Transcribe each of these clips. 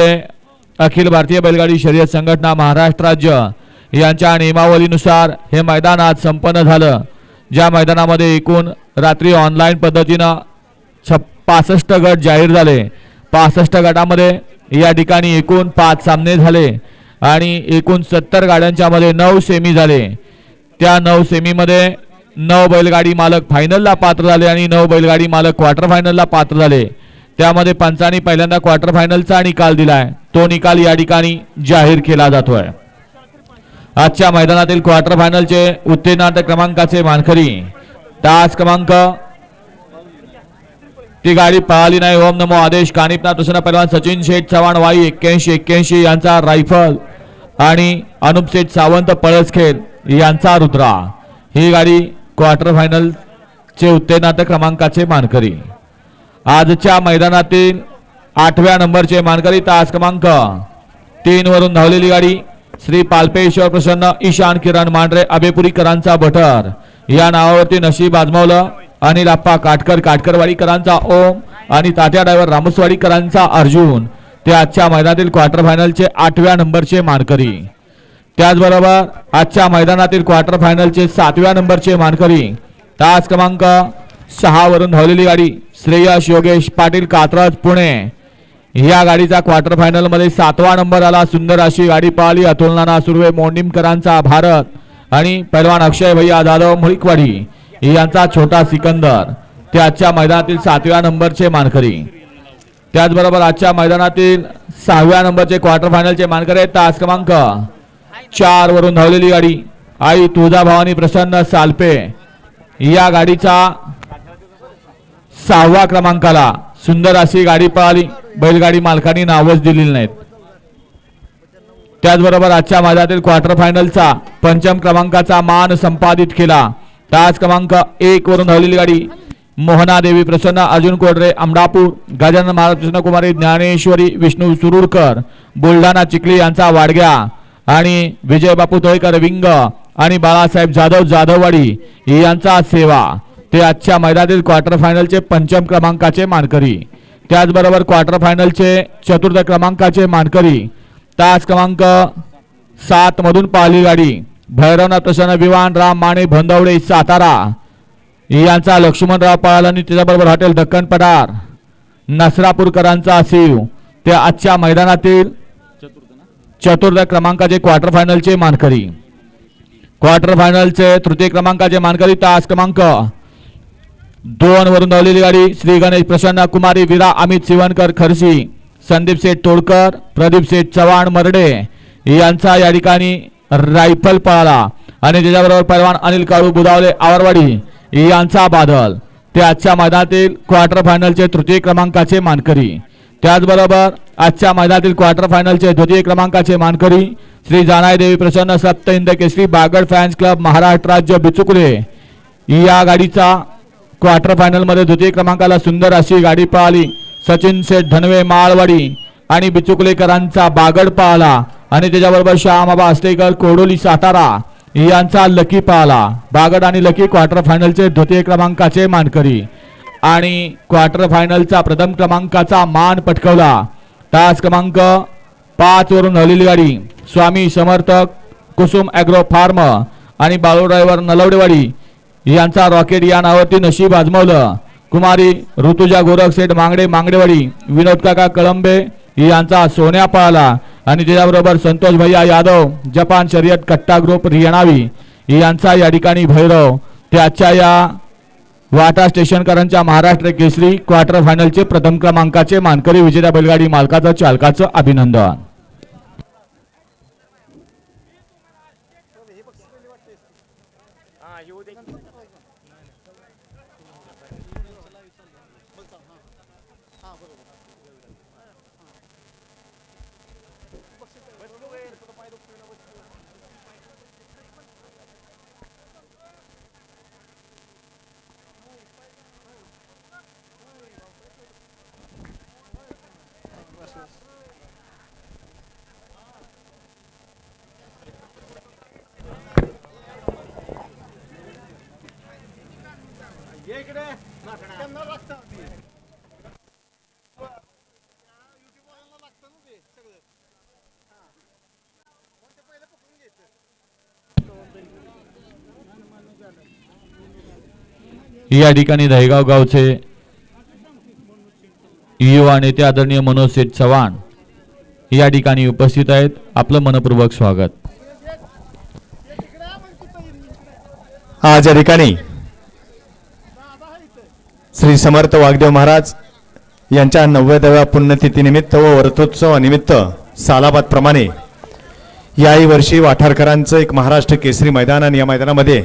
अखिल भारतीय बैलगाडी शर्यत संघटना महाराष्ट्र राज्य यांच्या नियमावलीनुसार हे मैदान आज संपन्न झालं. ज्या मैदानामध्ये एकूण रात्री ऑनलाईन पद्धतीनं छप पासष्ट गट जाहीर झाले. पासष्ट गटामध्ये या ठिकाणी एकूण पाच सामने झाले आणि एकूण सत्तर गाड्यांच्यामध्ये नऊ सेमी झाले. त्या नऊ सेमीमध्ये नऊ बैलगाडी मालक फायनलला पात्र झाले आणि नऊ बैलगाडी मालक क्वार्टर फायनलला पात्र झाले. त्यामध्ये पंचांनी पहिल्यांदा क्वार्टर फायनलचा निकाल दिलाय. तो निकाल या ठिकाणी जाहीर केला जातोय. आजच्या मैदानातील क्वार्टर फायनलचे उत्तीर्णार्थ क्रमांकाचे मानकरी. तास क्रमांक. ती गाडी पळाली नाही. ओम नमो आदेश. कानिपनाथ प्रसन्न पैलवान सचिन शेठ चव्हाण वाई एक्क्याऐंशी एक्क्याऐंशी यांचा रायफल आणि अनुप शेठ सावंत पळसखेड यांचा रुद्रा. ही गाडी क्वार्टर फायनल चे उत्तीर्णार्थ क्रमांकाचे मानकरी. आजच्या मैदानातील आठव्या नंबरचे मानकरी तास क्रमांक तीन वरून धावलेली गाडी श्री पाल्पेश्वर प्रसन्न ईशान किरण मांढरे अबेपुरीकरांचा भटर. या नावावरती नशीब आजमावलं अनिल आप्पा काटकर काटकरवाडीकरांचा ओम आणि तात्या ड्रायव्हर रामसवाडीकरांचा अर्जुन. ते आजच्या मैदानातील क्वार्टर फायनलचे आठव्या नंबरचे मानकरी. त्याचबरोबर आजच्या मैदानातील क्वार्टर फायनलचे सातव्या नंबरचे मानकरी. तास क्रमांक सहा वरून धावलेली गाडी. श्रेयश योगेश पाटील कात्रज पुणे. या गाडीचा क्वार्टर फायनलमध्ये सातवा नंबर आला. सुंदर अशी गाडी पाहिली. अतुल नाना सुर्वे मोंडिमकरांचा भारत आणि पैलवान अक्षय भैया जाधव मुळीकवाडी. यांचा छोटा सिकंदर. ते आजच्या मैदानातील सातव्या नंबरचे मानकरी. त्याचबरोबर आजच्या मैदानातील सहाव्या नंबरचे क्वार्टर फायनलचे मानकरी आहेत तास क्रमांक चार वरून धावलेली गाडी. आई तुळजा भवानी प्रसन्न सालपे. या गाडीचा सहावा क्रमांकाला सुंदर अशी गाडी पळाली. बैलगाडी मालकांनी नावच दिलेली नाहीत. त्याचबरोबर आजच्या माझ्यातील क्वार्टर फायनलचा पंचम क्रमांकाचा मान संपादित केला. तास क्रमांक एक वरून धावलेली गाडी मोहना देवी प्रसन्न अर्जुन कोडरे अमडापूर गजानन महाराज कृष्णकुमारी कुमारी ज्ञानेश्वरी विष्णू सुरूरकर बुलढाणा चिखली यांचा वाडग्या आणि विजय बापू तोळेकर विंग आणि बाळासाहेब जाधव जाधववाडी यांचा सेवा. ते आजच्या मैदानातील क्वार्टर फायनलचे पंचम क्रमांकाचे मानकरी. त्याचबरोबर क्वार्टर फायनलचे चतुर्थ क्रमांकाचे मानकरी. तास क्रमांक सात मधून पाहिली गाडी. भैरवनाथ प्रसन्न विवान राम माने भंदवडे सातारा. यांचा लक्ष्मणराव पळाल आणि त्याच्याबरोबर हॉटेल दक्कन पठार. नसरापूरकरांचा सीव. ते आजच्या मैदानातील चतुर्थ क्रमांकाचे क्वार्टर फायनलचे मानकरी. क्वार्टर फायनलचे तृतीय क्रमांकाचे मानकरी तास क्रमांक दोन वरून धावलेली गाडी श्री गणेश प्रसन्न कुमारी विरा अमित सिवनकर खरसी संदीप शेठ तोडकर प्रदीप शेठ चव्हाण मरडे यांचा या ठिकाणी रायफल पळाला. आणि त्याच्याबरोबर पैलवान अनिल काळू बुधावले आवरवाडी यांचा बादल. ते आजच्या मैदानातील क्वार्टर फायनलचे तृतीय क्रमांकाचे मानकरी. त्याचबरोबर आजच्या मैदानातील क्वार्टर फायनलचे द्वितीय क्रमांकाचे मानकरी श्री जानाई देवी प्रसन्न सप्त हिंद केसरी बागड फॅन्स क्लब महाराष्ट्र राज्य बिचुकुले. या गाडीचा क्वार्टर फायनलमध्ये द्वितीय क्रमांकाला सुंदर अशी गाडी पळाली. सचिन सेठ धनवे माळवाडी आणि बिचुकलेकरांचा बागड पळाला आणि त्याच्याबरोबर श्यामाबा असलेकर कोडोली सातारा यांचा लकी पळाला. बागड आणि लकी क्वार्टर फायनलचे द्वितीय क्रमांकाचे मानकरी. आणि क्वार्टर फायनलचा प्रथम क्रमांकाचा मान पटकवला. तास क्रमांक पाच वरून हवलेली गाडी. स्वामी समर्थक कुसुम ॲग्रो फार्म आणि बाळू ड्रायव्हर नलवडेवाडी यांचा रॉकेट या नावावरती नशीब आजमावलं. कुमारी ऋतुजा गोरख सेठ मांगडे मांगडेवाडी विनोद काका कळंबे यांचा सोन्या पळाला. आणि त्याच्याबरोबर संतोष भैया यादव जपान शर्यत कट्टा ग्रुप रियणावी यांचा या ठिकाणी भैरव. त्याच्या या वाटा स्टेशनकरांच्या महाराष्ट्र केसरी क्वार्टर फायनलचे प्रथम क्रमांकाचे मानकरी विजेत्या बैलगाडी मालकाचं चालकाचं अभिनंदन. या ठिकाणी दहेगाव गावचे युवा नेते आदरणीय मनोज शेठ चव्हाण या ठिकाणी उपस्थित आहेत. आपलं मनपूर्वक स्वागत. आज या ठिकाणी श्री समर्थ वागदेव महाराज यांच्या नव्वदव्या पुण्यतिथीनिमित्त व वर्तोत्सवानिमित्त सालाबादप्रमाणे याही वर्षी वाठारकरांचं एक महाराष्ट्र केसरी मैदान आणि या मैदानामध्ये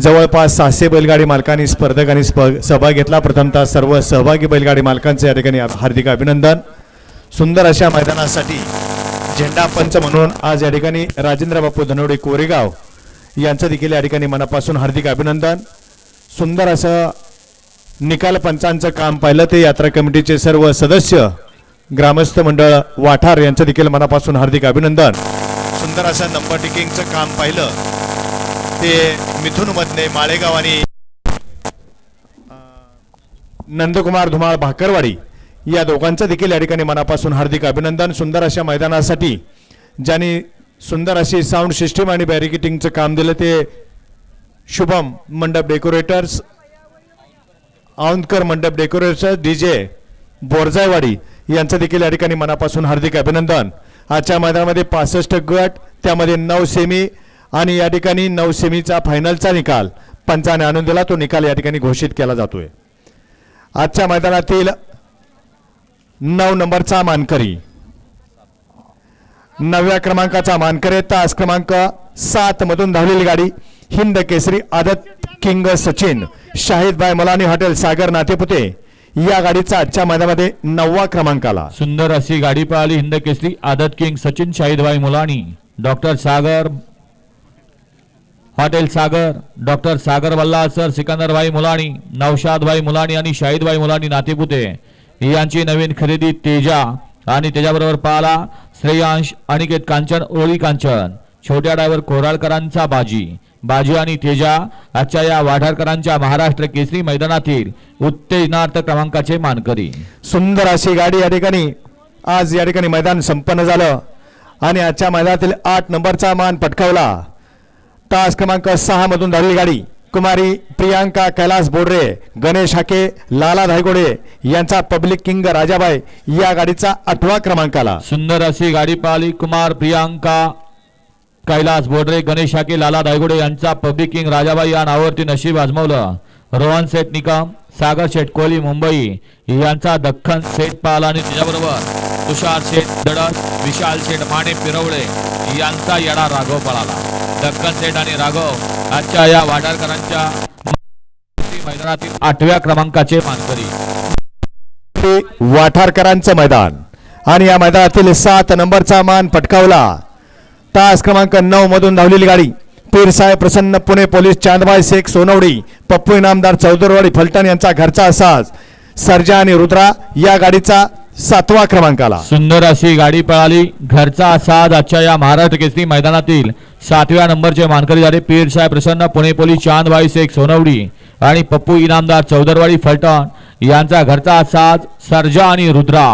जवळपास सहाशे बैलगाडी मालकांनी स्पर्धकांनी स्प- सहभाग घेतला. प्रथमतः सर्व सहभागी बैलगाडी मालकांचं या ठिकाणी हार्दिक अभिनंदन. सुंदर अशा मैदानासाठी झेंडा पंच म्हणून आज या ठिकाणी राजेंद्र बापू धनोडे कोरेगाव यांचं देखील या ठिकाणी मनापासून हार्दिक अभिनंदन. सुंदर असं निकाल पंचांचं काम पाहिलं ते यात्रा कमिटीचे सर्व सदस्य ग्रामस्थ मंडळ वाठार यांचं देखील मनापासून हार्दिक अभिनंदन. सुंदर असं नंबर टिकिंगचं काम पाहिलं ते मिथुन मधने माळेगाव आणि नंदकुमार धुमाळ भाकरवाडी या दोघांचं देखील या ठिकाणी मनापासून हार्दिक अभिनंदन. सुंदर अशा मैदानासाठी ज्यांनी सुंदर अशी साऊंड सिस्टीम आणि बॅरिकेटिंगचं काम दिलं ते शुभम मंडप डेकोरेटर्स औंदकर मंडप डेकोरेटर्स डीजे बोरजायवाडी यांचं देखील या ठिकाणी मनापासून हार्दिक अभिनंदन. आजच्या मैदानामध्ये पासष्ट गट त्यामध्ये नऊ सेमी आणि या ठिकाणी नऊ सेमीचा फायनलचा निकाल. पंचाने आणून दिला तो निकाल या ठिकाणी घोषित केला जातोय. आजच्या मैदानातील नऊ नंबरचा मानकरी. नवव्या क्रमांकाचा मानकरी तास क्रमांक सात मधून धावलेली गाडी. हिंद केसरी आदत किंग सचिन शाहिद बाय मलानी हॉटेल सागर नातेपुते या गाडीचा आजच्या मैदानामध्ये नववा क्रमांक आला. सुंदर अशी गाडी पळाली हिंद केसरी आदत king Sachin Shahidbhai Mulani. Doctor Sagar hotel Sagar doctor Sagar वल्ला सर सिकंदरभाई मुलानी नौशादभाई मुलानी आणि शाहिदभाई मुलानी नातेपुते. यांची नवीन खरेदी तेजा. आणि त्याच्याबरोबर पाला श्रेयांश अनिकेत कांचन ओळी कांचन. छोट्या ड्रायव्हर कोराळकरांचा बाजी. बाजी आणि तेजा आजच्या या वाठारकरांच्या महाराष्ट्र केसरी मैदानातील उत्तेजनार्थ क्रमांकाचे मानकरी. सुंदर अशी गाडी या ठिकाणी आज या ठिकाणी मैदान संपन्न झालं. आणि आजच्या मैदानातील आठ नंबरचा मान पटकावला. तास क्रमांक सहा मधून धावलेली गाडी. कुमारी प्रियांका कैलास बोडरे गणेश हाके लाला धायगोडे यांचा पब्लिक किंग राजाबाई या गाडीचा आठवा क्रमांक आला सुंदर अशी गाडी पाहिली कुमार प्रियांका. कैलास बोडरे गणेश शाके लाला दायगुडे यांचा पब्लिक किंग राजाबाई या नावावरती नशीब आजमावलं. रोहन सेठ निकम सागर शेठ कोहली मुंबई यांचा दख्खन सेठ पाल आणि त्याच्याबरोबर तुषार शेठ दडस विशाल शेठ माने पिरवळे यांचा येडा राघव पळाला. दख्खन सेठ आणि राघव आजच्या या वाडारकरांच्या मैदानातील आठव्या क्रमांकाचे मानकरी. वाठारकरांचं मैदान. आणि या मैदानातील सात नंबरचा मान पटकावला. तास क्रमांक नऊ मधून धावलेली गाडी. पीरसाहेब प्रसन्न पुणे पोलीस चांदबाई शेख सोनवडी पप्पू इनामदार चौदरवाडी फलटण यांचा घरचा असाज सर्जा आणि रुद्रा या गाडीचा सातवा क्रमांक आला सुंदर अशी गाडी पळाली. घरचा साज आजच्या या महाराष्ट्र केसरी मैदानातील सातव्या नंबरचे मानकरी झाले पीरसाहेब प्रसन्न पुणे पोलीस चांदबाई शेख सोनवडी आणि पप्पू इनामदार चौदरवाडी फलटण यांचा घरचा साज सर्जा आणि रुद्रा.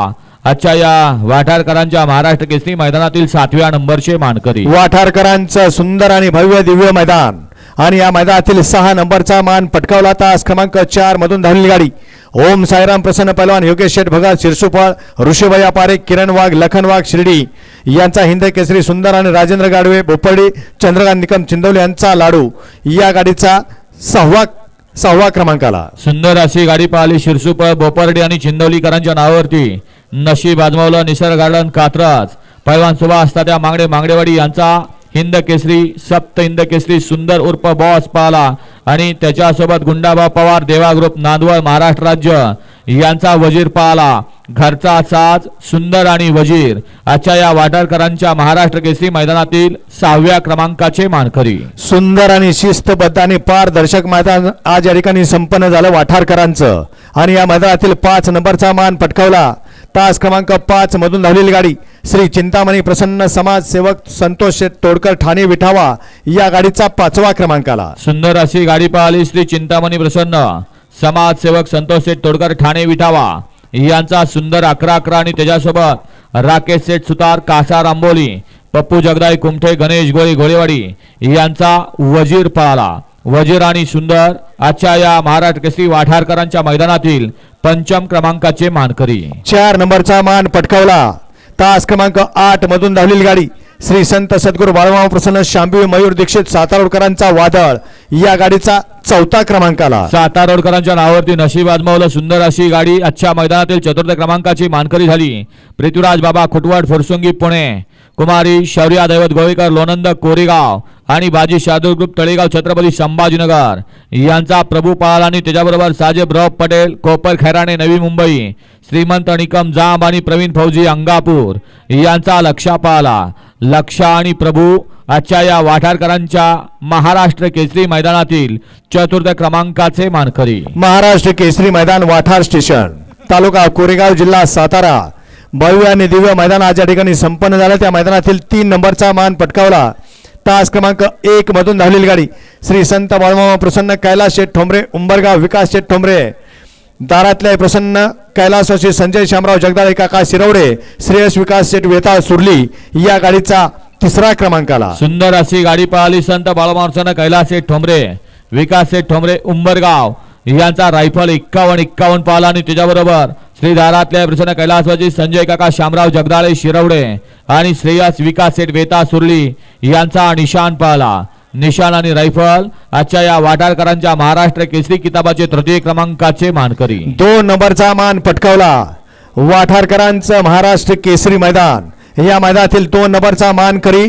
आजच्या या वाठारकरांच्या महाराष्ट्र केसरी मैदानातील सातव्या नंबरचे मानकरी. वाठारकरांचं सुंदर आणि भव्य दिव्य मैदान. आणि या मैदानातील सहा नंबरचा मान पटकावला तास क्रमांक चार मधून धावलेली गाडी. ओम साईराम प्रसन्न पहलवान योगेश शेठ भगत शिरसुफळ ऋषीभया पारेख किरण वाघ लखन वाघ शिर्डी यांचा हिंद केसरी सुंदर आणि राजेंद्र गाडवे बोपर्डी चंद्रकांत निकम चिंदवले यांचा लाडू. या गाडीचा सहावा सहावा क्रमांक आला सुंदर अशी गाडी पळाली शिरसुपळ बोपर्डी आणि चिंदवलीकरांच्या नावावरती. नशीब आजमावलं निसर्ग गार्डन कात्रज. पैलवान सुभाष तात्या मांगडे मांगडेवाडी यांचा हिंद केसरी सप्त हिंद केसरी सुंदर उर्फ बॉस पाला आणि त्याच्यासोबत गुंडाबा पवार देवा ग्रुप नांदवळ महाराष्ट्र राज्य यांचा वजीर पाला. घरचा साज सुंदर आणि वजीर. आजच्या या वाटारकरांच्या महाराष्ट्र केसरी मैदानातील सहाव्या क्रमांकाचे मानकरी. सुंदर आणि शिस्तबद्ध आणि पारदर्शक मैदान आज या ठिकाणी संपन्न झालं वाठारकरांचं. आणि या मैदानातील पाच नंबरचा मान पटकावला. तास क्रमांक पाच मधून धावलेली गाडी. श्री चिंतामणी प्रसन्न समाजसेवक संतोष शेठ तोडकर ठाणे विठावा या गाडीचा पाचवा क्रमांक आला सुंदर अशी गाडी पळाली श्री चिंतामणी प्रसन्न समाजसेवक संतोष शेठ तोडकर ठाणे विठावा. यांचा सुंदर अकरा अकरा आणि त्याच्यासोबत राकेश शेठ सुतार कासा रांबोली पप्पू जगदाई कुमठे गणेश गोळी घोडेवाडी यांचा वजीर पळाला. वजीर आणि सुंदर आजच्या या महाराष्ट्र केसरी वाठारकरांच्या मैदानातील पंचम क्रमांकाचे मानकरी. चार नंबरचा मान पटकावला. तास क्रमांक आठ मधून धावलेली गाडी श्री संत सद्गुरू बाळमाव प्रसन्न शांबी मयूर दीक्षित सातारोडकरांचा वादळ या गाडीचा चौथा क्रमांक आला सातारोडकरांच्या नावावरती नशीब आजमावलं सुंदर अशी गाडी आजच्या मैदानातील चतुर्थ क्रमांकाची मानकरी झाली. पृथ्वीराज बाबा खुटवड फुरसुंगी पुणे. कुमारी शौर्या दैवत गोवेकर लोणंद कोरेगाव आणि बाजी शादूर ग्रुप तळेगाव छत्रपती संभाजीनगर. यांचा प्रभू पाल आणि त्याच्याबरोबर साजेबराव पटेल कोपर खैराणे नवी मुंबई श्रीमंत निकम जांब आणि प्रवीण फौजी अंगापूर यांचा लक्षा पाला लक्षा आणि प्रभू आजच्या या वाठारकरांच्या महाराष्ट्र केसरी मैदानातील चतुर्थ क्रमांकाचे मानकरी. महाराष्ट्र केसरी मैदान वाठार स्टेशन तालुका कोरेगाव जिल्हा सातारा. भव्य आणि दिव्य मैदान आज या ठिकाणी संपन्न झालं. त्या मैदानातील तीन नंबरचा मान पटकावला. तास क्रमांक एक मधून धावलेली गाडी. श्री संत बाळमामा प्रसन्न कैलास शेठ ठोंबरे उंबरगाव विकास शेठ ठोंबरे. दारातले प्रसन्न कैलासवासी संजय शामराव जगदाळे काका शिरवडे श्रेयस विकास शेठ वेताळ सुरली या गाडीचा तिसरा क्रमांक आला सुंदर अशी गाडी पळाली संत बाळमारसन कैलास शेठ ठोंबरे विकास शेठ ठोंबरे उंबरगाव. यांचा रायफल एक्कावन्न एक्कावन्न पाहिला आणि त्याच्याबरोबर श्री दारातल्या प्रसन्न कैलासवाजी संजय काका शामराव जगदाळे शिरवडे आणि श्रेयस विकास शेठ वेता सुरली यांचा निशान पाहला. निशान आणि रायफल आजच्या या वाटारकरांच्या महाराष्ट्र केसरी किताबाचे तृतीय क्रमांकाचे मानकरी. दोन नंबरचा मान पटकावला. वाठारकरांचं महाराष्ट्र केसरी मैदान. या मैदानातील दोन नंबरचा मान करी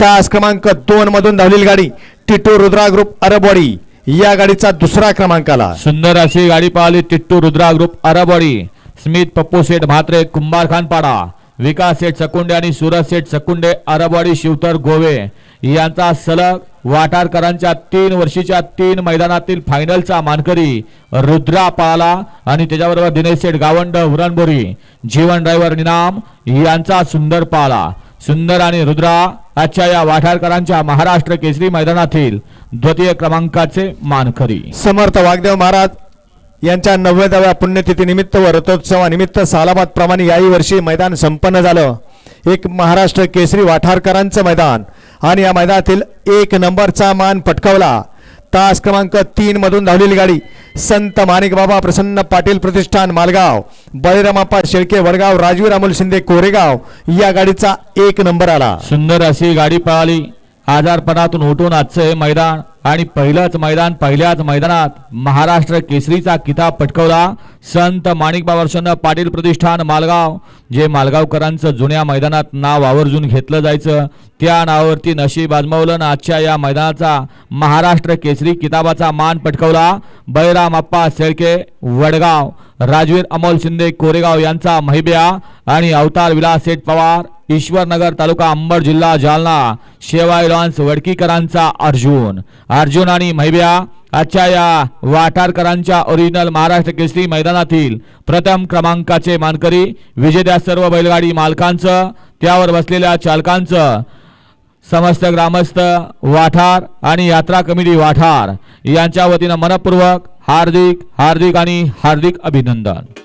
तास क्रमांक दोन मधून धावलेली गाडी टिटू रुद्रा ग्रुप अरबवाडी. या गाडीचा दुसरा क्रमांक आला सुंदर अशी गाडी पाहिली टिट्टू रुद्रा ग्रुप अरबवाडी. स्मित पप्पू सेठ म्हात्रे कुंभार खान पाडा विकास सेठ सकुंडे आणि सुरज सेठ सकुंडे अरबवाडी शिवतर गोवे यांचा सलग वाटारकरांच्या तीन वर्षीच्या तीन मैदानातील फायनलचा मानकरी रुद्रा पाला आणि त्याच्याबरोबर दिनेश सेठ गावंड हुरणबोरी जीवन ड्रायव्हर निनाम यांचा सुंदर पाला. सुंदर आणि रुद्रा आजच्या या वाठारकरांच्या महाराष्ट्र केसरी मैदानातील द्वितीय क्रमांकाचे मानकरी. समर्थ वागदेव महाराज यांच्या नव्वदाव्या पुण्यतिथीनिमित्त व रथोत्सवानिमित्त सालाबादप्रमाणे याही वर्षी मैदान संपन्न झालं. एक महाराष्ट्र केसरी वाठारकरांचं मैदान. आणि या मैदानातील एक नंबरचा मान पटकावला. तास क्रमांक तीन मधून धावलेली गाडी. संत माणिक बाबा प्रसन्न पाटील प्रतिष्ठान मालगाव. बळीरामाप्पा शेळके वडगाव राजवीर अमोल शिंदे कोरेगाव या गाडीचा एक नंबर आला. सुंदर अशी गाडी पळाली. आजारपणातून उठून आजचं हे मैदान आणि पहिलंच मैदान पहिल्याच मैदानात महाराष्ट्र केसरीचा किताब पटकवला. संत माणिकबाबा पाटील प्रतिष्ठान मालगाव जे मालगावकरांचं जुन्या मैदानात नाव आवर्जून घेतलं जायचं त्या नावावरती नशीब आजमावलं आजच्या या मैदानाचा महाराष्ट्र केसरी किताबाचा मान पटकवला. बैराम अप्पा शेळके वडगाव राजवीर अमोल शिंदे कोरेगाव यांचा महिब्या आणि अवतार विलास सेठ पवार ईश्वरनगर तालुका अंबड जिल्हा जालना शेवाय लॉन्स वडकीकरांचा अर्जुन. अर्जुन आणि महिब्या आजच्या या वाटारकरांच्या ओरिजिनल महाराष्ट्र केसरी मैदानातील प्रथम क्रमांकाचे मानकरी विजेत्या सर्व बैलगाडी मालकांचं त्यावर बसलेल्या चालकांचं समस्त ग्रामस्थ वाठार आणि यात्रा कमिटी वाठार यांच्या वतीनं मनपूर्वक हार्दिक हार्दिक आणि हार्दिक अभिनंदन.